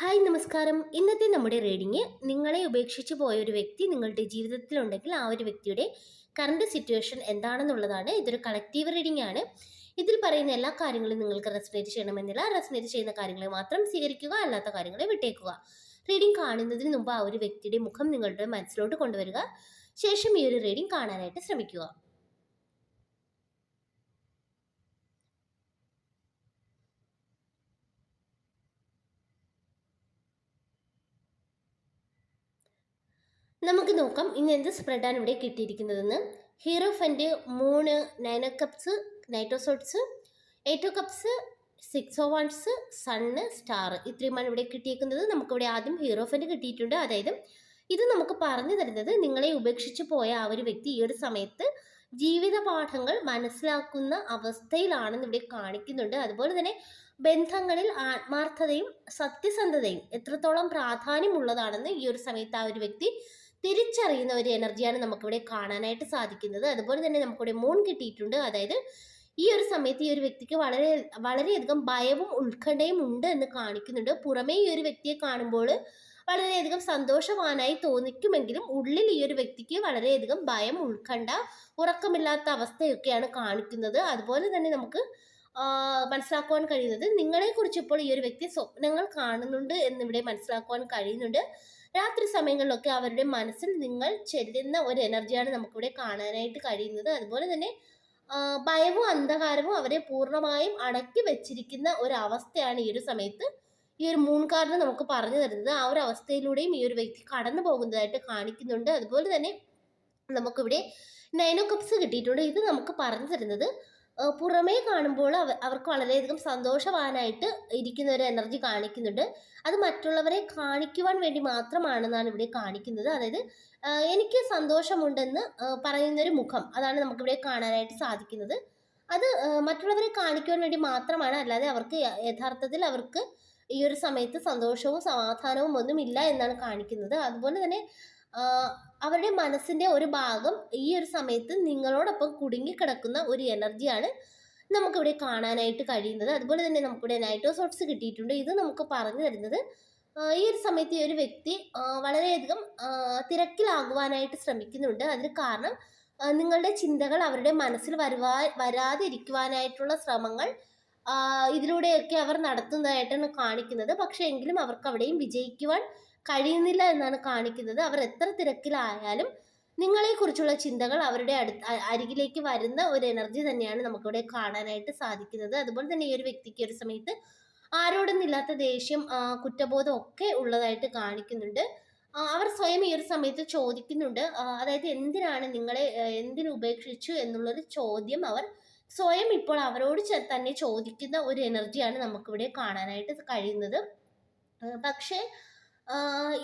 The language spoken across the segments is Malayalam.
ഹായ് നമസ്കാരം. ഇന്നത്തെ നമ്മുടെ റീഡിങ് നിങ്ങളെ ഉപേക്ഷിച്ച് പോയ ഒരു വ്യക്തി നിങ്ങളുടെ ജീവിതത്തിലുണ്ടെങ്കിൽ ആ ഒരു വ്യക്തിയുടെ കറണ്ട് സിറ്റുവേഷൻ എന്താണെന്നുള്ളതാണ് ഇതൊരു കളക്റ്റീവ് റീഡിംഗ് ആണ്. ഇതിൽ പറയുന്ന എല്ലാ കാര്യങ്ങളും നിങ്ങൾക്ക് റെസ്പിനേറ്റ് ചെയ്യണമെന്നില്ല. റെസ്പിനേറ്റ് ചെയ്യുന്ന കാര്യങ്ങളെ മാത്രം സ്വീകരിക്കുക അല്ലാത്ത കാര്യങ്ങളെ വിട്ടേക്കുക. റീഡിംഗ് കാണുന്നതിന് മുമ്പ് ആ ഒരു വ്യക്തിയുടെ മുഖം നിങ്ങളുടെ മനസ്സിലോട്ട് കൊണ്ടുവരിക. ശേഷം ഈ ഒരു റീഡിംഗ് കാണാനായിട്ട് ശ്രമിക്കുക. നമുക്ക് നോക്കാം ഇന്ന് എന്ത് സ്പ്രെഡാണ് ഇവിടെ കിട്ടിയിരിക്കുന്നതെന്ന്. ഹീറോ ഫന്റെ മൂന്ന് നൈനോ cups നൈറ്റോസോട്സ് eight o cups six o ones sun star ഇത്രയുമാണ് ഇവിടെ കിട്ടിയിരിക്കുന്നത് നമുക്കിവിടെ ആദ്യം ഹീറോ ഫന്റെ കിട്ടിയിട്ടുണ്ട്. അതായത് ഇത് നമുക്ക് പറഞ്ഞു തരുന്നത് നിങ്ങളെ ഉപേക്ഷിച്ച് പോയ ആ ഒരു വ്യക്തി ഈ ഒരു സമയത്ത് ജീവിത പാഠങ്ങൾ മനസ്സിലാക്കുന്ന അവസ്ഥയിലാണെന്ന് ഇവിടെ കാണിക്കുന്നുണ്ട്. അതുപോലെ തന്നെ ബന്ധങ്ങളിൽ ആത്മാർത്ഥതയും സത്യസന്ധതയും എത്രത്തോളം പ്രാധാന്യമുള്ളതാണെന്ന് ഈ ഒരു സമയത്ത് ആ ഒരു വ്യക്തി തിരിച്ചറിയുന്ന ഒരു എനർജിയാണ് നമുക്കിവിടെ കാണാനായിട്ട് സാധിക്കുന്നത്. അതുപോലെ തന്നെ നമുക്കിവിടെ മൂൺ കിട്ടിയിട്ടുണ്ട്. അതായത് ഈ ഒരു സമയത്ത് ഈ ഒരു വ്യക്തിക്ക് വളരെ വളരെയധികം ഭയവും ഉത്കണ്ഠയും ഉണ്ട് എന്ന് കാണിക്കുന്നുണ്ട്. പുറമേ ഈ ഒരു വ്യക്തിയെ കാണുമ്പോൾ വളരെയധികം സന്തോഷവാനായി തോന്നിക്കുമെങ്കിലും ഉള്ളിൽ ഈ ഒരു വ്യക്തിക്ക് വളരെയധികം ഭയം ഉത്കണ്ഠ ഉറക്കമില്ലാത്ത അവസ്ഥയൊക്കെയാണ് കാണിക്കുന്നത്. അതുപോലെ തന്നെ നമുക്ക് മനസ്സിലാക്കുവാൻ കഴിയുന്നത് നിങ്ങളെക്കുറിച്ച് ഇപ്പോൾ ഈ ഒരു വ്യക്തി സ്വപ്നങ്ങൾ കാണുന്നുണ്ട് എന്നിവിടെ മനസ്സിലാക്കുവാൻ കഴിയുന്നുണ്ട്. രാത്രി സമയങ്ങളിലൊക്കെ അവരുടെ മനസ്സിൽ നിങ്ങൾ ചെല്ലുന്ന ഒരു എനർജിയാണ് നമുക്കിവിടെ കാണാനായിട്ട് കഴിയുന്നത്. അതുപോലെ തന്നെ ഭയവും അന്ധകാരവും അവരെ പൂർണമായും അടക്കി വെച്ചിരിക്കുന്ന ഒരു അവസ്ഥയാണ് ഈ ഒരു സമയത്ത് ഈ ഒരു മൂൺ കാർഡ് നമുക്ക് പറഞ്ഞു തരുന്നത്. ആ ഒരു അവസ്ഥയിലൂടെയും ഈ ഒരു വ്യക്തി കടന്നു പോകുന്നതായിട്ട് കാണിക്കുന്നുണ്ട്. അതുപോലെ തന്നെ നമുക്കിവിടെ നൈനോ കപ്സ് കിട്ടിയിട്ടുണ്ട്. ഇത് നമുക്ക് പറഞ്ഞു തരുന്നത് പുറമേ കാണുമ്പോൾ അവ അവർക്ക് വളരെയധികം സന്തോഷവാനായിട്ട് ഇരിക്കുന്ന ഒരു എനർജി കാണിക്കുന്നുണ്ട്. അത് മറ്റുള്ളവരെ കാണിക്കുവാൻ വേണ്ടി മാത്രമാണെന്നാണ് ഇവിടെ കാണിക്കുന്നത്. അതായത് എനിക്ക് സന്തോഷമുണ്ടെന്ന് പറയുന്നൊരു മുഖം അതാണ് നമുക്കിവിടെ കാണാനായിട്ട് സാധിക്കുന്നത്. അത് മറ്റുള്ളവരെ കാണിക്കുവാൻ വേണ്ടി മാത്രമാണ്. അല്ലാതെ അവർക്ക് യഥാർത്ഥത്തിൽ അവർക്ക് ഈ ഒരു സമയത്ത് സന്തോഷവും സമാധാനവും ഒന്നുമില്ല എന്നാണ് കാണിക്കുന്നത്. അതുപോലെ തന്നെ അവരുടെ മനസ്സിന്റെ ഒരു ഭാഗം ഈ ഒരു സമയത്ത് നിങ്ങളോടൊപ്പം കുടുങ്ങിക്കിടക്കുന്ന ഒരു എനർജിയാണ് നമുക്കിവിടെ കാണാനായിട്ട് കഴിയുന്നത്. അതുപോലെ തന്നെ നമുക്കിവിടെ നൈറ്റോസോട്സ് കിട്ടിയിട്ടുണ്ട്. ഇത് നമുക്ക് പറഞ്ഞു തരുന്നത് ഈ ഒരു സമയത്ത് ഈ ഒരു വ്യക്തി വളരെയധികം തിരക്കിലാകുവാനായിട്ട് ശ്രമിക്കുന്നുണ്ട്. അതിന് കാരണം നിങ്ങളുടെ ചിന്തകൾ അവരുടെ മനസ്സിൽ വരുവാ വരാതിരിക്കുവാനായിട്ടുള്ള ശ്രമങ്ങൾ ഇതിലൂടെയൊക്കെ അവർ നടത്തുന്നതായിട്ടാണ് കാണിക്കുന്നത്. പക്ഷേ എങ്കിലും അവർക്ക് അവിടെയും വിജയിക്കുവാൻ കഴിയുന്നില്ല എന്നാണ് കാണിക്കുന്നത്. അവർ എത്ര തിരക്കിലായാലും നിങ്ങളെക്കുറിച്ചുള്ള ചിന്തകൾ അവരുടെ അടുത്ത് അരികിലേക്ക് വരുന്ന ഒരു എനർജി തന്നെയാണ് നമുക്കിവിടെ കാണാനായിട്ട് സാധിക്കുന്നത്. അതുപോലെ തന്നെ ഈ ഒരു വ്യക്തിക്ക് ഒരു സമയത്ത് ആരോടൊന്നില്ലാത്ത ദേഷ്യം കുറ്റബോധം ഒക്കെ ഉള്ളതായിട്ട് കാണിക്കുന്നുണ്ട്. അവർ സ്വയം ഈ ഒരു സമയത്ത് ചോദിക്കുന്നുണ്ട്. അതായത് എന്തിനാണ് നിങ്ങളെ എന്തിനു ഉപേക്ഷിച്ചു എന്നുള്ളൊരു ചോദ്യം അവർ സ്വയം ഇപ്പോൾ അവരോട് തന്നെ ചോദിക്കുന്ന ഒരു എനർജിയാണ് നമുക്കിവിടെ കാണാനായിട്ട് കഴിയുന്നത്. പക്ഷേ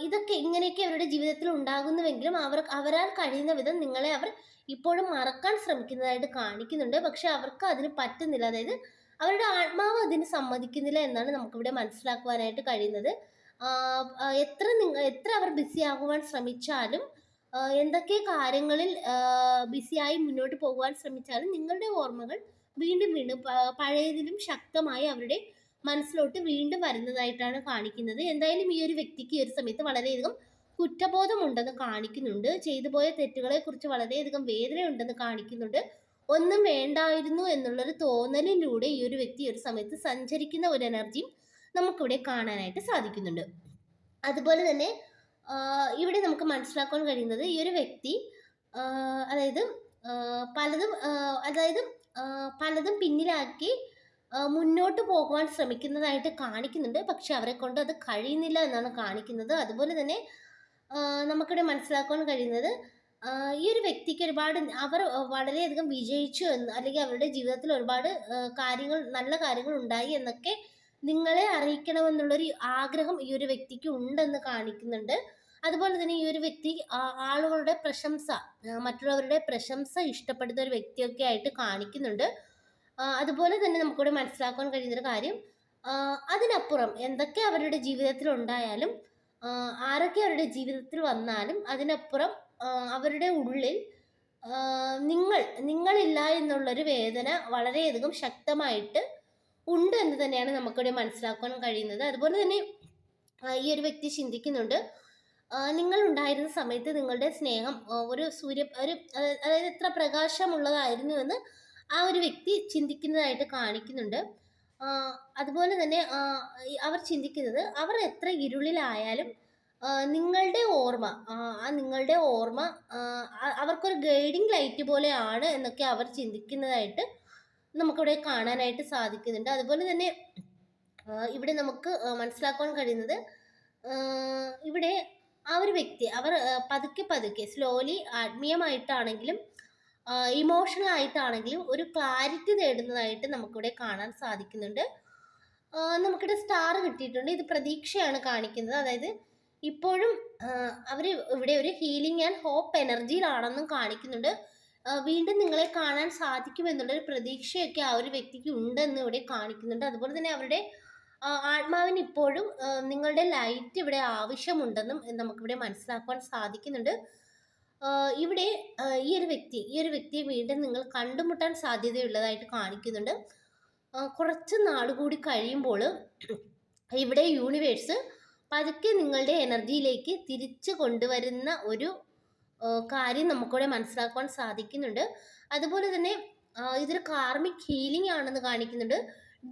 ഇതൊക്കെ ഇങ്ങനെയൊക്കെ അവരുടെ ജീവിതത്തിൽ ഉണ്ടാകുന്നുവെങ്കിലും അവർ അവരാൽ കഴിയുന്ന വിധം നിങ്ങളെ അവർ ഇപ്പോഴും മറക്കാൻ ശ്രമിക്കുന്നതായിട്ട് കാണിക്കുന്നുണ്ട്. പക്ഷെ അവർക്ക് അതിന് പറ്റുന്നില്ല. അതായത് അവരുടെ ആത്മാവ് അതിന് സമ്മതിക്കുന്നില്ല എന്നാണ് നമുക്കിവിടെ മനസ്സിലാക്കുവാനായിട്ട് കഴിയുന്നത്. എത്ര എത്ര അവർ ബിസി ആകുവാൻ ശ്രമിച്ചാലും എന്തൊക്കെ കാര്യങ്ങളിൽ ബിസിയായി മുന്നോട്ട് പോകുവാൻ ശ്രമിച്ചാലും നിങ്ങളുടെ ഓർമ്മകൾ വീണ്ടും വീണ്ടും പഴയതിലും ശക്തമായി അവരുടെ മനസ്സിലോട്ട് വീണ്ടും വരുന്നതായിട്ടാണ് കാണിക്കുന്നത്. എന്തായാലും ഈ ഒരു വ്യക്തിക്ക് ഈ ഒരു സമയത്ത് വളരെയധികം കുറ്റബോധമുണ്ടെന്ന് കാണിക്കുന്നുണ്ട്. ചെയ്തു പോയ തെറ്റുകളെ കുറിച്ച് വളരെയധികം വേദനയുണ്ടെന്ന് കാണിക്കുന്നുണ്ട്. ഒന്നും വേണ്ടായിരുന്നു എന്നുള്ളൊരു തോന്നലിലൂടെ ഈ ഒരു വ്യക്തി ഒരു സമയത്ത് സഞ്ചരിക്കുന്ന ഒരു എനർജിയും നമുക്കിവിടെ കാണാനായിട്ട് സാധിക്കുന്നുണ്ട്. അതുപോലെ തന്നെ ഇവിടെ നമുക്ക് മനസ്സിലാക്കാൻ കഴിയുന്നത് ഈ ഒരു വ്യക്തി അതായത് പലതും അതായത് പലതും പിന്നിലാക്കി മുന്നോട്ട് പോകുവാൻ ശ്രമിക്കുന്നതായിട്ട് കാണിക്കുന്നുണ്ട്. പക്ഷെ അവരെ കൊണ്ട് അത് കഴിയുന്നില്ല എന്നാണ് കാണിക്കുന്നത്. അതുപോലെ തന്നെ നമുക്കിവിടെ മനസ്സിലാക്കാൻ കഴിയുന്നത് ഈ ഒരു വ്യക്തിക്ക് ഒരുപാട് അവർ വളരെയധികം വിജയിച്ചു എന്ന് അല്ലെങ്കിൽ അവരുടെ ജീവിതത്തിൽ ഒരുപാട് കാര്യങ്ങൾ നല്ല കാര്യങ്ങൾ ഉണ്ടായി എന്നൊക്കെ നിങ്ങളെ അറിയിക്കണമെന്നുള്ളൊരു ആഗ്രഹം ഈ ഒരു വ്യക്തിക്ക് ഉണ്ടെന്ന് കാണിക്കുന്നുണ്ട്. അതുപോലെ തന്നെ ഈ ഒരു വ്യക്തി ആളുകളുടെ പ്രശംസ മറ്റുള്ളവരുടെ പ്രശംസ ഇഷ്ടപ്പെടുന്ന ഒരു വ്യക്തിയൊക്കെ ആയിട്ട് കാണിക്കുന്നുണ്ട്. അതുപോലെ തന്നെ നമുക്കിവിടെ മനസ്സിലാക്കാൻ കഴിയുന്നൊരു കാര്യം അതിനപ്പുറം എന്തൊക്കെ അവരുടെ ജീവിതത്തിൽ ഉണ്ടായാലും ആരൊക്കെ അവരുടെ ജീവിതത്തിൽ വന്നാലും അതിനപ്പുറം അവരുടെ ഉള്ളിൽ നിങ്ങൾ നിങ്ങളില്ല എന്നുള്ളൊരു വേദന വളരെയധികം ശക്തമായിട്ട് ഉണ്ട് എന്ന് തന്നെയാണ് നമുക്കിവിടെ മനസ്സിലാക്കാൻ കഴിയുന്നത്. അതുപോലെ തന്നെ ഈ ഒരു വ്യക്തി ചിന്തിക്കുന്നുണ്ട് നിങ്ങൾ ഉണ്ടായിരുന്ന സമയത്ത് നിങ്ങളുടെ സ്നേഹം ഒരു സൂര്യ ഒരു അതായത് എത്ര പ്രകാശമുള്ളതായിരുന്നു എന്ന് ആ ഒരു വ്യക്തി ചിന്തിക്കുന്നതായിട്ട് കാണിക്കുന്നുണ്ട്. അതുപോലെ തന്നെ അവർ ചിന്തിക്കുന്നത് അവർ എത്ര ഇരുളിലായാലും നിങ്ങളുടെ ഓർമ്മ ആ നിങ്ങളുടെ ഓർമ്മ അവർക്കൊരു ഗൈഡിങ് ലൈറ്റ് പോലെയാണ് എന്നൊക്കെ അവർ ചിന്തിക്കുന്നതായിട്ട് നമുക്കിവിടെ കാണാനായിട്ട് സാധിക്കുന്നുണ്ട്. അതുപോലെ തന്നെ ഇവിടെ നമുക്ക് മനസ്സിലാക്കാൻ കഴിയുന്നത് ഇവിടെ ആ ഒരു വ്യക്തി അവർ പതുക്കെ പതുക്കെ സ്ലോലി ആത്മീയമായിട്ടാണെങ്കിലും ഇമോഷണൽ ആയിട്ടാണെങ്കിലും ഒരു ക്ലാരിറ്റി നേടുന്നതായിട്ട് നമുക്കിവിടെ കാണാൻ സാധിക്കുന്നുണ്ട്. നമുക്കിവിടെ സ്റ്റാർ കിട്ടിയിട്ടുണ്ട്. ഇത് പ്രതീക്ഷയാണ് കാണിക്കുന്നത്. അതായത് ഇപ്പോഴും അവർ ഇവിടെ ഒരു ഹീലിംഗ് ആൻഡ് ഹോപ്പ് എനർജിയിലാണെന്നും കാണിക്കുന്നുണ്ട്. വീണ്ടും നിങ്ങളെ കാണാൻ സാധിക്കുമെന്നുള്ളൊരു പ്രതീക്ഷയൊക്കെ ആ ഒരു വ്യക്തിക്ക് ഉണ്ടെന്ന് ഇവിടെ കാണിക്കുന്നുണ്ട്. അതുപോലെ തന്നെ അവരുടെ ആത്മാവിന് ഇപ്പോഴും നിങ്ങളുടെ ലൈറ്റ് ഇവിടെ ആവശ്യമുണ്ടെന്നും നമുക്കിവിടെ മനസ്സിലാക്കുവാൻ സാധിക്കുന്നുണ്ട്. ഇവിടെ ഈ ഒരു വ്യക്തി ഈ ഒരു വ്യക്തിയെ വീണ്ടും നിങ്ങൾ കണ്ടുമുട്ടാൻ സാധ്യതയുള്ളതായിട്ട് കാണിക്കുന്നുണ്ട്. കുറച്ച് നാൾ കൂടി കഴിയുമ്പോൾ ഇവിടെ യൂണിവേഴ്സ് പതുക്കെ നിങ്ങളുടെ എനർജിയിലേക്ക് തിരിച്ചു കൊണ്ടുവരുന്ന ഒരു കാര്യം നമുക്കിവിടെ മനസ്സിലാക്കുവാൻ സാധിക്കുന്നുണ്ട്. അതുപോലെ തന്നെ ഇതൊരു കാർമിക് ഹീലിംഗ് ആണെന്ന് കാണിക്കുന്നുണ്ട്.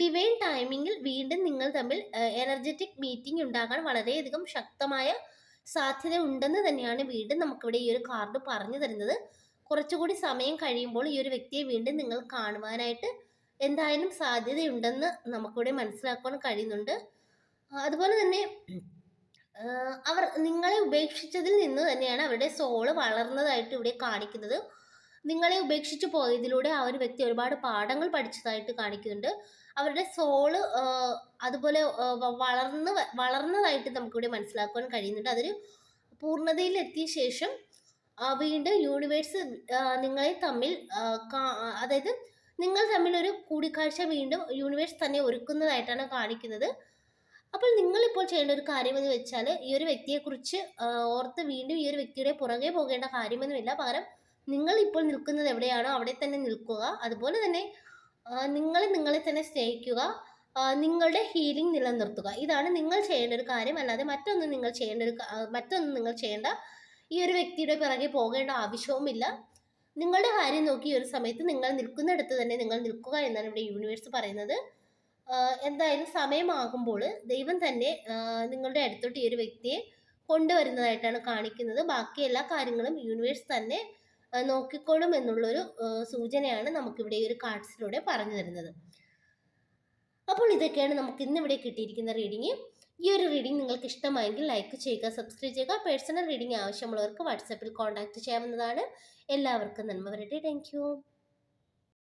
ഡിവൈൻ ടൈമിങ്ങിൽ വീണ്ടും നിങ്ങൾ തമ്മിൽ എനർജറ്റിക് മീറ്റിംഗ് ഉണ്ടാകാൻ വളരെയധികം ശക്തമായ സാധ്യത ഉണ്ടെന്ന് തന്നെയാണ് വീണ്ടും നമുക്കിവിടെ ഈ ഒരു കാർഡ് പറഞ്ഞു തരുന്നത്. കുറച്ചുകൂടി സമയം കഴിയുമ്പോൾ ഈ ഒരു വ്യക്തിയെ വീണ്ടും നിങ്ങൾ കാണുവാനായിട്ട് എന്തായാലും സാധ്യതയുണ്ടെന്ന് നമുക്കിവിടെ മനസ്സിലാക്കുവാൻ കഴിയുന്നുണ്ട്. അതുപോലെ തന്നെ അവർ നിങ്ങളെ ഉപേക്ഷിച്ചതിൽ നിന്ന് തന്നെയാണ് അവരുടെ സോൾ വളർന്നതായിട്ട് ഇവിടെ കാണിക്കുന്നത്. നിങ്ങളെ ഉപേക്ഷിച്ച് പോയതിലൂടെ ആ ഒരു വ്യക്തി ഒരുപാട് പാഠങ്ങൾ പഠിച്ചതായിട്ട് കാണിക്കുന്നുണ്ട്. അവരുടെ സോൾ അതുപോലെ വളർന്ന് വളർന്നതായിട്ട് നമുക്കിവിടെ മനസ്സിലാക്കുവാൻ കഴിയുന്നുണ്ട്. അതൊരു പൂർണതയിലെത്തിയ ശേഷം ആ, വീണ്ടും യൂണിവേഴ്സ് നിങ്ങളെ തമ്മിൽ അതായത് നിങ്ങൾ തമ്മിൽ ഒരു കൂടിക്കാഴ്ച വീണ്ടും യൂണിവേഴ്സ് തന്നെ ഒരുക്കുന്നതായിട്ടാണ് കാണിക്കുന്നത്. അപ്പോൾ നിങ്ങളിപ്പോൾ ചെയ്യേണ്ട ഒരു കാര്യമെന്ന് വെച്ചാൽ ഈ ഒരു വ്യക്തിയെക്കുറിച്ച് ഓർത്ത് വീണ്ടും ഈ ഒരു വ്യക്തിയുടെ പുറകെ പോകേണ്ട കാര്യമൊന്നുമില്ല. പകരം നിങ്ങൾ ഇപ്പോൾ നിൽക്കുന്നത് എവിടെയാണോ അവിടെ തന്നെ നിൽക്കുക. അതുപോലെ തന്നെ നിങ്ങൾ നിങ്ങളെ തന്നെ സ്നേഹിക്കുക. നിങ്ങളുടെ ഹീലിംഗ് നിലനിർത്തുക. ഇതാണ് നിങ്ങൾ ചെയ്യേണ്ട ഒരു കാര്യം. അല്ലാതെ മറ്റൊന്നും നിങ്ങൾ ചെയ്യേണ്ട ഒരു മറ്റൊന്നും നിങ്ങൾ ചെയ്യേണ്ട ഈ ഒരു വ്യക്തിയുടെ പിറകെ പോകേണ്ട ആവശ്യവുമില്ല നിങ്ങളുടെ കാര്യം നോക്കി ഒരു സമയത്ത് നിങ്ങൾ നിൽക്കുന്നിടത്ത് തന്നെ നിങ്ങൾ നിൽക്കുക എന്നാണ് ഇവിടെ യൂണിവേഴ്സ് പറയുന്നത്. എന്തായാലും സമയമാകുമ്പോൾ ദൈവം തന്നെ നിങ്ങളുടെ അടുത്തോട്ട് ഈ ഒരു വ്യക്തിയെ കൊണ്ടുവരുന്നതായിട്ടാണ് കാണിക്കുന്നത്. ബാക്കി എല്ലാ കാര്യങ്ങളും യൂണിവേഴ്സ് തന്നെ നോക്കിക്കോളും എന്നുള്ളൊരു സൂചനയാണ് നമുക്കിവിടെ ഈ ഒരു കാർഡ്സിലൂടെ പറഞ്ഞു തരുന്നത്. അപ്പോൾ ഇതൊക്കെയാണ് നമുക്ക് ഇന്നിവിടെ കിട്ടിയിരിക്കുന്ന റീഡിങ് ഈ ഒരു റീഡിംഗ് നിങ്ങൾക്ക് ഇഷ്ടമായെങ്കിൽ ലൈക്ക് ചെയ്യുക സബ്സ്ക്രൈബ് ചെയ്യുക. പേഴ്സണൽ റീഡിംഗ് ആവശ്യമുള്ളവർക്ക് വാട്സാപ്പിൽ കോൺടാക്ട് ചെയ്യാവുന്നതാണ്. എല്ലാവർക്കും നന്മ വരട്ടെ. താങ്ക്